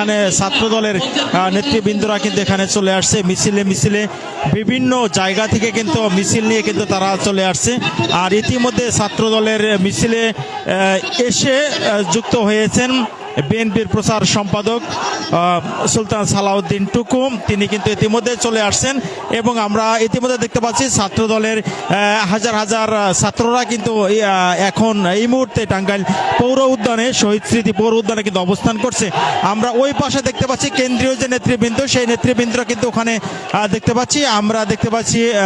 এখানে ছাত্র দলের নেতৃবৃন্দরা কিন্তু এখানে চলে আসছে, মিছিলে মিছিলে। বিভিন্ন জায়গা থেকে কিন্তু মিছিল নিয়ে কিন্তু তারা চলে আসছে। আর ইতিমধ্যে ছাত্র দলের মিছিলে এসে যুক্ত হয়েছেন বিএনপির প্রচার সম্পাদক সুলতান সালাউদ্দিন টুকু তিনি কিন্তু ইতিমধ্যে চলে আসছেন এবং আমরা ইতিমধ্যে দেখতে পাচ্ছি ছাত্র দলের হাজার হাজার ছাত্ররা কিন্তু এখন এই মুহূর্তে টাঙ্গাইল পৌর উদ্যানে শহীদ স্মৃতি পৌর উদ্যানে কিন্তু অবস্থান করছে। আমরা ওই পাশে দেখতে পাচ্ছি কেন্দ্রীয় যে নেতৃবৃন্দ সেই নেতৃবৃন্দরা কিন্তু ওখানে দেখতে পাচ্ছি। আমরা দেখতে পাচ্ছি আহ,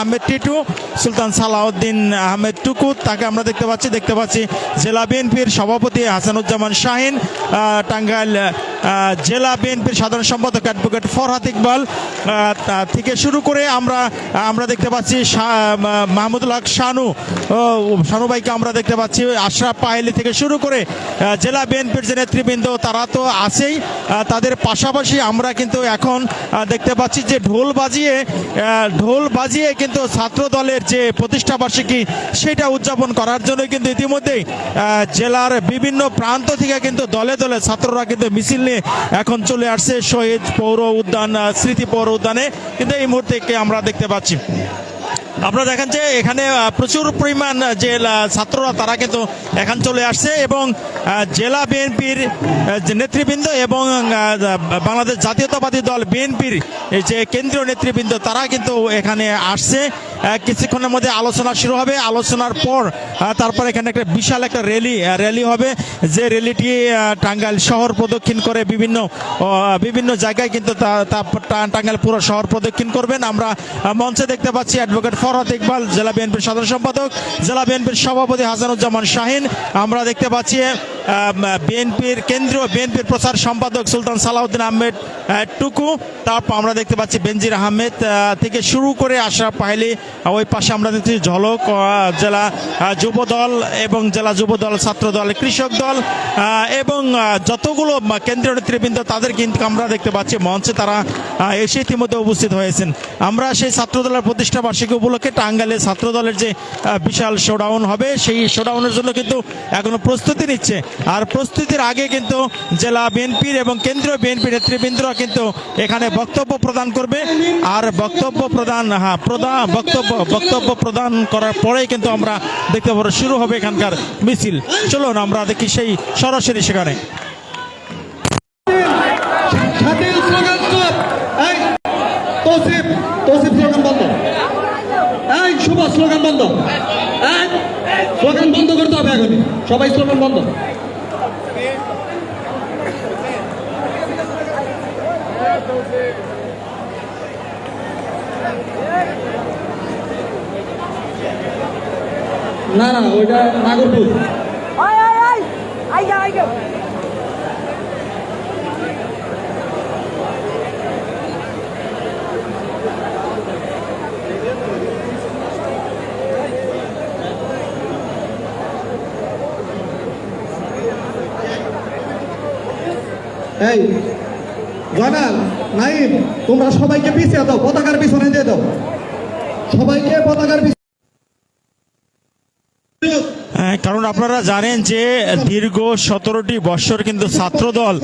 আহমেদ টিটু সুলতান সালাউদ্দিন আহমেদ টুকু তাকে আমরা দেখতে পাচ্ছি। দেখতে পাচ্ছি জেলা বিএনপির সভাপতি হাসানুজ্জামান শাহিন টাঙ্গাইল জেলা বিএনপির সাধারণ সম্পাদক অ্যাডভোকেট ফরহাদ ইকবাল থেকে শুরু করে আমরা আমরা দেখতে পাচ্ছি মাহমুদুল হক শানু শানু ভাইকে আমরা দেখতে পাচ্ছি, আশরাফ পাহেলি থেকে শুরু করে জেলা বিএনপির যে নেতৃবৃন্দ তারা তো আছেই তাদের পাশাপাশি আমরা কিন্তু এখন দেখতে পাচ্ছি যে ঢোল বাজিয়ে ঢোল বাজিয়ে কিন্তু ছাত্র দলের যে প্রতিষ্ঠা বার্ষিকী সেটা উদযাপন করার জন্য কিন্তু ইতিমধ্যেই জেলার বিভিন্ন প্রান্ত থেকে কিন্তু দলে দলে ছাত্ররা কিন্তু মিছিল নিয়ে এখন চলে আসছে শহীদ পৌর উদ্যান স্মৃতি পৌর উদ্যানে। কিন্তু এই মুহূর্তে আমরা দেখতে পাচ্ছি? আপনারা দেখেন যে এখানে প্রচুর পরিমাণ যে ছাত্ররা, তারা কিন্তু এখান চলে আসছে এবং জেলা বিএনপির নেতৃবৃন্দ এবং বাংলাদেশ জাতীয়তাবাদী দল বিএনপির যে কেন্দ্রীয় নেতৃবৃন্দ, তারা কিন্তু এখানে আসছে। কিছুক্ষণের মধ্যে আলোচনা শুরু হবে। আলোচনার পর তারপর এখানে একটা বিশাল একটা র্যালি র্যালি হবে। যে র্যালিটি টাঙ্গাইল শহর প্রদক্ষিণ করে বিভিন্ন বিভিন্ন জায়গায় কিন্তু টাঙ্গাইল পুরো শহর প্রদক্ষিণ করবেন। আমরা মঞ্চে দেখতে পাচ্ছি অ্যাডভোকেট ফরহাদ ইকবাল, জেলা বিএনপির সাধারণ সম্পাদক, জেলা বিএনপির সভাপতি হাসানুজ্জামান শাহিন। আমরা দেখতে পাচ্ছি বিএনপির কেন্দ্রীয় বিএনপির প্রচার সম্পাদক সুলতান সালাউদ্দিন আহমেদ টুকু। তারপর আমরা দেখতে পাচ্ছি বেনজির আহমেদ থেকে শুরু করে আশরাফ পাহেলি ওই পাশে আমরা দেখছি ঝলক জেলা যুব দল এবং জেলা যুব দল ছাত্র দল কৃষক দল এবং যতগুলো কেন্দ্রীয় নেতৃবৃন্দ তাদের কিন্তু আমরা দেখতে পাচ্ছি মঞ্চে। তারা এসে ইতিমধ্যে উপস্থিত হয়েছেন। আমরা সেই ছাত্র দলের প্রতিষ্ঠা বার্ষিকী উপলক্ষে টাঙ্গালে ছাত্র দলের যে বিশাল শোডাউন হবে, সেই শোডাউনের জন্য কিন্তু এখনও প্রস্তুতি নিচ্ছে। আর প্রস্তুতির আগে কিন্তু জেলা বিএনপির এবং কেন্দ্রীয় বিএনপি নেতৃবৃন্দরা কিন্তু এখানে বক্তব্য প্রদান করবে। আর বক্তব্য প্রদান হ্যাঁ প্রদান, বক্তব্য বক্তব্য প্রদান করার পরেই কিন্তু আমরা দেখতে পাবো শুরু হবে এখানকার মিছিল। চলুন, আমরা দেখি সেই সরাসরি সেখানে। সবাই স্লোগান বন্ধ। না না ওইটা Nagarpur Ai, ai, ai! Ai, ai, ai! এই জয়নাল নাইম তোমরা সবাইকে পিছিয়ে দাও পতাকার পিছনে দিয়ে দাও। সবাইকে পতাকার পিছনে কারণ আপনারা জানেন যে দীর্ঘ সতেরোটি বৎসর কিন্তু ছাত্রদল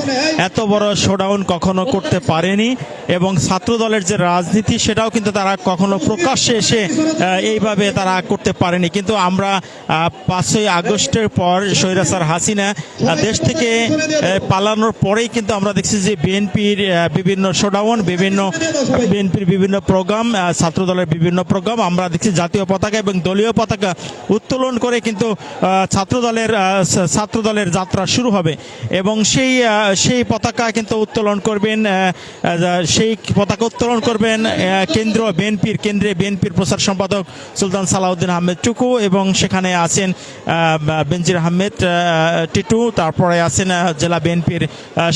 এত বড় শোডাউন কখনো করতে পারেনি এবং ছাত্রদলের যে রাজনীতি সেটাও কিন্তু তারা কখনো প্রকাশ্যে এসে এইভাবে তারা করতে পারেনি। কিন্তু আমরা পাঁচই আগস্টের পর সৈরাসার হাসিনা দেশ থেকে পালানোর পরেই কিন্তু আমরা দেখছি যে বিএনপির বিভিন্ন শোডাউন বিভিন্ন, বিএনপির বিভিন্ন প্রোগ্রাম ছাত্রদলের বিভিন্ন প্রোগ্রাম আমরা দেখছি জাতীয় পতাকা এবং দলীয় পতাকা উত্তোলন করে কিন্তু ছাত্রদলের ছাত্রদলের যাত্রা শুরু হবে। এবং সেই সেই পতাকা কিন্তু উত্তোলন করবেন সেই পতাকা উত্তোলন করবেন কেন্দ্র বিএনপির, কেন্দ্রে বিএনপির প্রচার সম্পাদক সুলতান সালাউদ্দিন আহমেদ টুকু এবং সেখানে আছেন বেনজির আহমেদ টিটু, তারপরে আছেন জেলা বিএনপির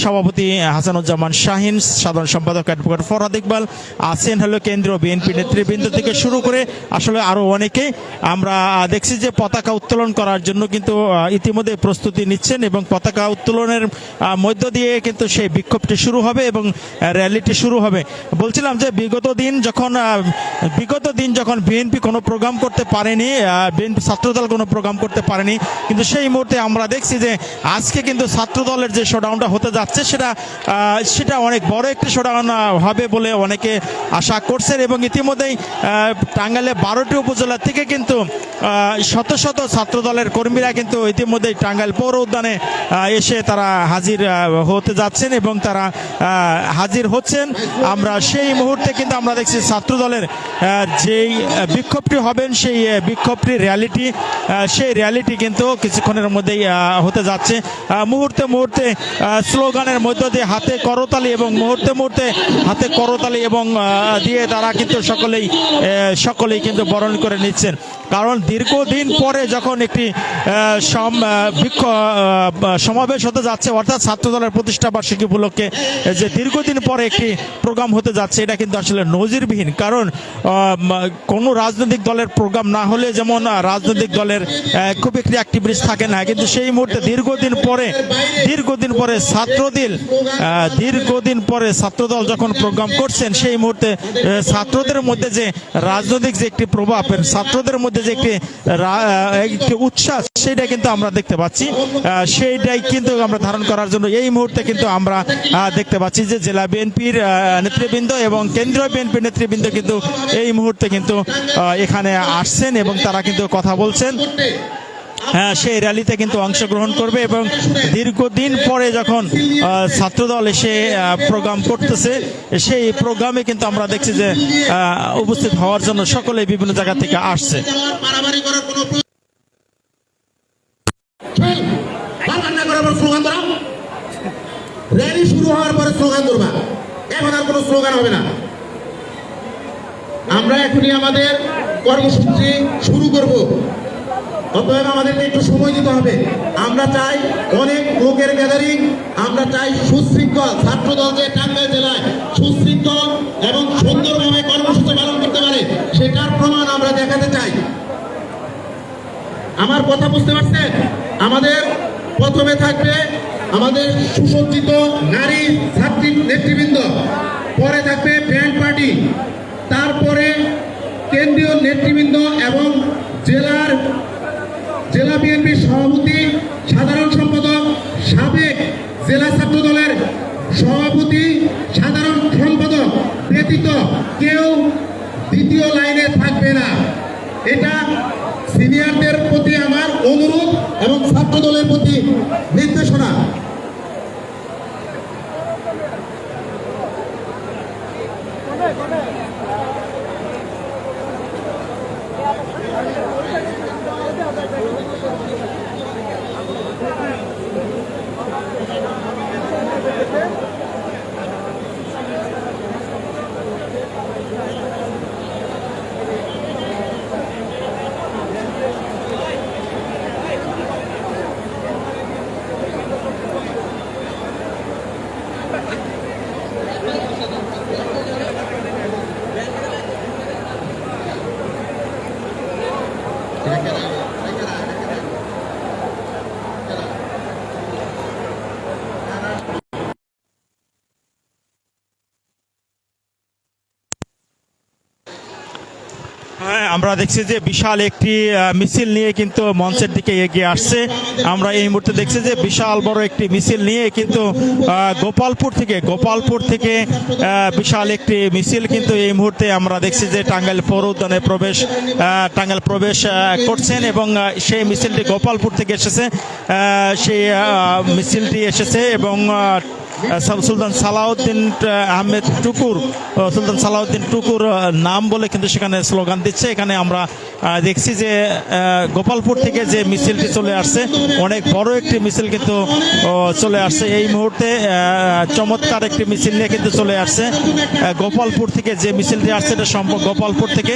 সভাপতি হাসানুজ্জামান শাহিন, সাধারণ সম্পাদক অ্যাডভোকেট ফরহাদ ইকবাল, আছেন হলো কেন্দ্রীয় বিএনপি নেতৃবৃন্দ থেকে শুরু করে আসলে আরও অনেকে। আমরা দেখছি যে পতাকা উত্তোলন করার জন্য কিন্তু ইতিমধ্যে প্রস্তুতি নিচ্ছেন এবং পতাকা উত্তোলনের মধ্য দিয়ে কিন্তু সেই বিক্ষোভটি শুরু হবে এবং র্যালিটি শুরু হবে। বলছিলাম যে বিগত দিন যখন বিগত দিন যখন বিএনপি কোনো প্রোগ্রাম করতে পারেনি বিএনপি ছাত্রদল কোনো প্রোগ্রাম করতে পারেনি কিন্তু সেই মুহূর্তে আমরা দেখছি যে আজকে কিন্তু ছাত্রদলের যে শোডাউনটা হতে যাচ্ছে সেটা সেটা অনেক বড় একটি শোডাউন হবে বলে অনেকে আশা করছেন এবং ইতিমধ্যেই আহ, টাঙ্গাইলে বারোটি উপজেলা থেকে কিন্তু শত শত শত ছাত্রদলের কর্মীরা কিন্তু ইতিমধ্যেই টাঙ্গাইল পৌর উদ্যানে এসে তারা হাজির হতে যাচ্ছেন এবং তারা হাজির হচ্ছেন। আমরা সেই মুহূর্তে কিন্তু আমরা দেখছি ছাত্রদলের আহ, যেই বিক্ষোভটি হবেন সেই বিক্ষোভটি র্যালিটি সেই র্যালিটি কিন্তু কিছুক্ষণের মধ্যেই হতে যাচ্ছে। মুহূর্তে মুহূর্তে স্লোগানের মধ্য দিয়ে হাতে করতালি এবং মুহূর্তে মুহূর্তে হাতে করতালি এবং দিয়ে তারা কিন্তু সকলেই সকলেই কিন্তু বরণ করে নিচ্ছেন। কারণ দীর্ঘদিন পরে যখন একটি আহ, সমাবেশ হতে যাচ্ছে। অর্থাৎ ছাত্রদলের প্রতিষ্ঠা বার্ষিকী উপলক্ষে যে দীর্ঘদিন পরে একটি প্রোগ্রাম হতে যাচ্ছে এটা কিন্তু আসলে নজিরবিহীন। কারণ কোনো রাজনৈতিক দলের প্রোগ্রাম না হলে যেমন রাজনৈতিক দলের খুব একটি অ্যাক্টিভিটিস থাকে না। কিন্তু সেই মুহূর্তে দীর্ঘদিন পরে দীর্ঘদিন পরে ছাত্রদল দীর্ঘদিন পরে ছাত্রদল যখন প্রোগ্রাম করছেন সেই মুহূর্তে ছাত্রদের মধ্যে যে রাজনৈতিক যে একটি প্রভাব ছাত্রদের মধ্যে যে একটি একটি উচ্ছ্বাস সেটা কিন্তু আমরা দেখতে পাচ্ছি। সেইটাই কিন্তু আমরা ধারণ করার জন্য এই মুহূর্তে কিন্তু আমরা দেখতে পাচ্ছি যে জেলা বিএনপির নেতৃবৃন্দ এবং কেন্দ্রীয় বিএনপির নেতৃবৃন্দ কিন্তু এই মুহূর্তে কিন্তু এখানে আসছেন এবং তারা কিন্তু কথা বলছেন। হ্যাঁ সেই র্যালিতে কিন্তু অংশগ্রহণ করবে এবং দীর্ঘদিন পরে যখন ছাত্রদল এসে প্রোগ্রাম করতেছে, সেই প্রোগ্রামে কিন্তু আমরা দেখছি যে উপস্থিত হওয়ার জন্য সকলে বিভিন্ন জায়গা থেকে আসছে মারামারি করার কোনো প্রয়োজন চল, বারবার না করে আবার স্লোগান ধরো র্যালি শুরু হওয়ার পরে স্লোগান ধরবা। এখন আর কোনো স্লোগান হবে না। আমরা এখনই আমাদের কর্মসূচি শুরু করব। অতএব আমাদেরকে একটু সময় দিতে হবে। আমরা চাই অনেক লোকের গ্যাদারিং, আমরা চাই সুশৃঙ্খল ছাত্রদল যে টাঙ্গাইল জেলায় সুশৃঙ্খল এবং সুন্দরভাবে কর্মসূচি পালন করতে পারে, সেটার প্রমাণ আমরা দেখাতে চাই। আমার কথা বুঝতে পারছেন? আমাদের প্রথমে থাকবে আমাদের সুসজ্জিত নারী ছাত্রী নেতৃবৃন্দ। পরে থাকবে ব্যান্ড পার্টি। তারপরে কেন্দ্রীয় নেতৃবৃন্দ এবং জেলার, জেলা বিএনপির সভাপতি, সাধারণ সম্পাদক, সাবেক জেলা ছাত্র দলের সভাপতি, সাধারণ সম্পাদক ব্যতীত কেউ দ্বিতীয় লাইনে থাকবে না। এটা সিনিয়রদের প্রতি আমার অনুরোধ এবং ছাত্র দলের প্রতি নির্দেশনা। হ্যাঁ আমরা দেখছি যে বিশাল একটি মিছিল নিয়ে কিন্তু মঞ্চের দিকে এগিয়ে আসছে। আমরা এই মুহূর্তে দেখছি যে বিশাল বড় একটি মিছিল নিয়ে কিন্তু গোপালপুর থেকে গোপালপুর থেকে বিশাল একটি মিছিল কিন্তু এই মুহূর্তে আমরা দেখছি যে টাঙ্গাইল পৌর উদ্যানে প্রবেশ টাঙ্গাইল প্রবেশ করছেন এবং সেই মিছিলটি গোপালপুর থেকে এসেছে সেই মিছিলটি এসেছে এবং সুলতান সালাউদ্দিন আহমেদ টুকুর সুলতান সালাউদ্দিন টুকুর নাম বলে কিন্তু সেখানে স্লোগান দিচ্ছে। এখানে আমরা দেখছি যে গোপালপুর থেকে যে মিছিলটি চলে আসছে, অনেক বড় একটি মিছিল কিন্তু চলে আসছে। এই মুহূর্তে চমৎকার একটি মিছিল নিয়ে কিন্তু চলে আসছে। গোপালপুর থেকে যে মিছিলটি আসছে, এটা সম্ভব গোপালপুর থেকে।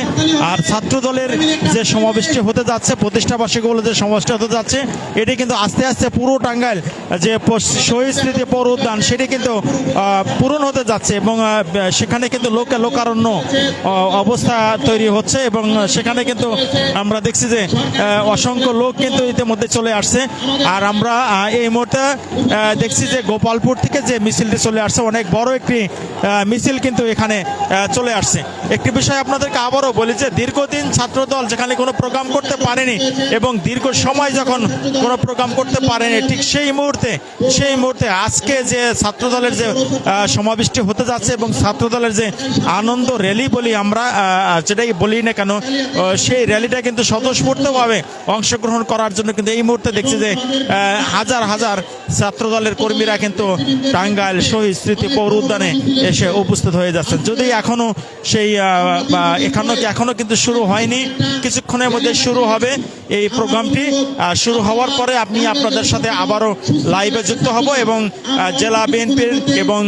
আর ছাত্র দলের যে সমাবেশটি হতে যাচ্ছে প্রতিষ্ঠা বার্ষিকী বলে যে সমাবেশটি হতে যাচ্ছে, এটি কিন্তু আস্তে আস্তে পুরো টাঙ্গাইল, যে শহীদ স্মৃতি পৌর উদ্যান, সেই সেটি কিন্তু পূরণ হতে যাচ্ছে এবং সেখানে কিন্তু লোকে, লোকারণ্য অবস্থা তৈরি হচ্ছে এবং সেখানে কিন্তু আমরা দেখছি যে অসংখ্য লোক কিন্তু ইতিমধ্যে চলে আসছে। আর আমরা এই মুহূর্তে দেখছি যে গোপালপুর থেকে যে মিছিলটি চলে আসছে, অনেক বড় একটি মিছিল কিন্তু এখানে চলে আসছে। একটি বিষয় আপনাদেরকে আবারও বলি যে দীর্ঘদিন ছাত্রদল যেখানে কোনো প্রোগ্রাম করতে পারেনি এবং দীর্ঘ সময় যখন কোনো প্রোগ্রাম করতে পারেনি, ঠিক সেই মুহূর্তে সেই মুহূর্তে আজকে যে ছাত্রদলের যে সমাবেশটি হতে যাচ্ছে এবং ছাত্রদলের যে আনন্দ র্যালি বলি আমরা যেটাই বলি না কেন সেই র্যালিটা কিন্তু স্বতঃস্ফূর্তভাবে অংশগ্রহণ করার জন্য কিন্তু এই মুহূর্তে দেখছি যে হাজার হাজার ছাত্রদলের কর্মীরা কিন্তু টাঙ্গাইল শহীদ স্মৃতি পৌর উদ্যানে এসে উপস্থিত হয়ে যাচ্ছেন। যদি এখনও সেই বা এখনও এখনও কিন্তু শুরু হয়নি। কিছুক্ষণের মধ্যে শুরু হবে এই প্রোগ্রামটি। শুরু হওয়ার পরে আমি আপনাদের সাথে আবারও লাইভে যুক্ত হব এবং জেলা বিএনপির এবং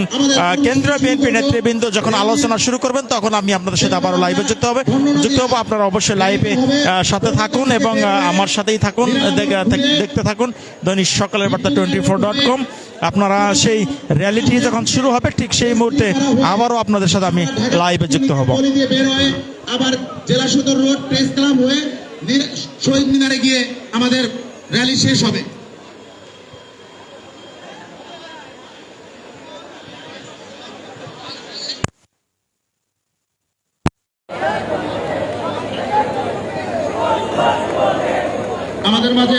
কেন্দ্রীয় বিএনপি নেতৃবৃন্দ যখন আলোচনা শুরু করবেন, তখন আমি আপনাদের সাথে আবারও লাইভে যুক্ত হবে। যুক্ত হব আপনারা অবশ্যই লাইভে সাথে থাকুন এবং আমার সাথেই থাকুন দেখতে থাকুন। দৈনিক সকালের বার্তা টোয়েন্টি ফোর ডট কম আপনারা সেই র্যালিটি যখন শুরু হবে, ঠিক সেই মুহূর্তে আবারও আপনাদের সাথে আমি লাইভে যুক্ত হব। আবার জেলা সদর রোড প্রেস ক্লাব হয়ে শহীদ মিনারে গিয়ে আমাদের র্যালি শেষ হবে। আমাদের মাঝে